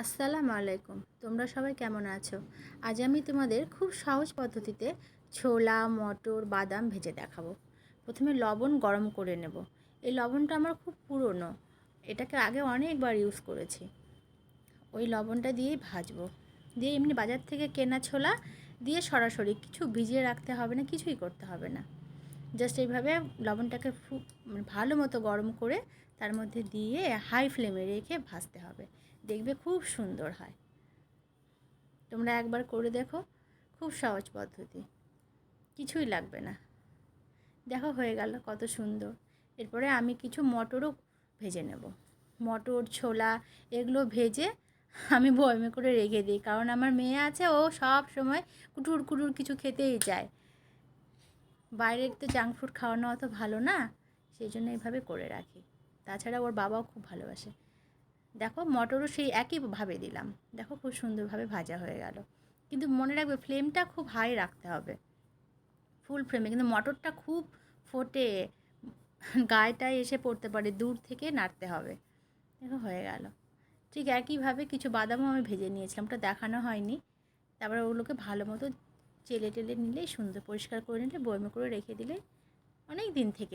আসসালামু আলাইকুম। তোমরা সবাই কেমন আছো? আজ আমি তোমাদের খুব সহজ পদ্ধতিতে ছোলা, মটর, বাদাম ভেজে দেখাবো। প্রথমে লবণ গরম করে নেব। এই লবণটা আমার খুব পুরনো। এটাকে আগে অনেকবার ইউজ করেছি। ওই লবণটা দিয়েই ভাজবো। দিয়ে এমনি বাজার থেকে কেনা ছোলা দিয়ে সরাসরি কিছু ভিজিয়ে রাখতে হবে না, কিছুই করতে হবে না। জাস্ট এইভাবে লবণটাকে মানে ভালো মতো গরম করে তার মধ্যে দিয়ে হাই ফ্লেমে রেখে ভাজতে হবে। দেখবে খুব সুন্দর হয়। তোমরা একবার করে দেখো, খুব সহজ পদ্ধতি। কিছুই লাগবে না। দেখো হয়ে গেল কত সুন্দর। এরপরে আমি কিছু মটরও ভেজে নেব। মটর, ছোলা এগুলো ভেজে আমি বয়মে করে রেখে দিই। কারণ আমার মেয়ে আছে, ও সব সময় কুটুর কুটুর কিছু খেতেই চায়। বাইরের তো জাঙ্ক ফুড খাওয়ানো অত ভালো না, সেই জন্য এইভাবে করে রাখি। তাছাড়া ওর বাবাও খুব ভালোবাসে। দেখো, মটরও সেই একইভাবে দিলাম। দেখো, খুব সুন্দরভাবে ভাজা হয়ে গেল। কিন্তু মনে রাখবে ফ্লেমটা খুব হাই রাখতে হবে। ফুল ফ্লেমে কিন্তু মটরটা খুব ফোটে। গায়েটায় এসে পড়তে পারে, দূর থেকে নাড়তে হবে। দেখো, হয়ে গেল। ঠিক একইভাবে কিছু বাদামও আমি ভেজে নিয়েছিলাম। ওটা দেখানো হয়নি। তারপরে ওগুলোকে ভালো মতো চেলে টেলে নিলেই সুন্দর পরিষ্কার করে নিলে বয়মে করে রেখে দিলে অনেক দিন থেকে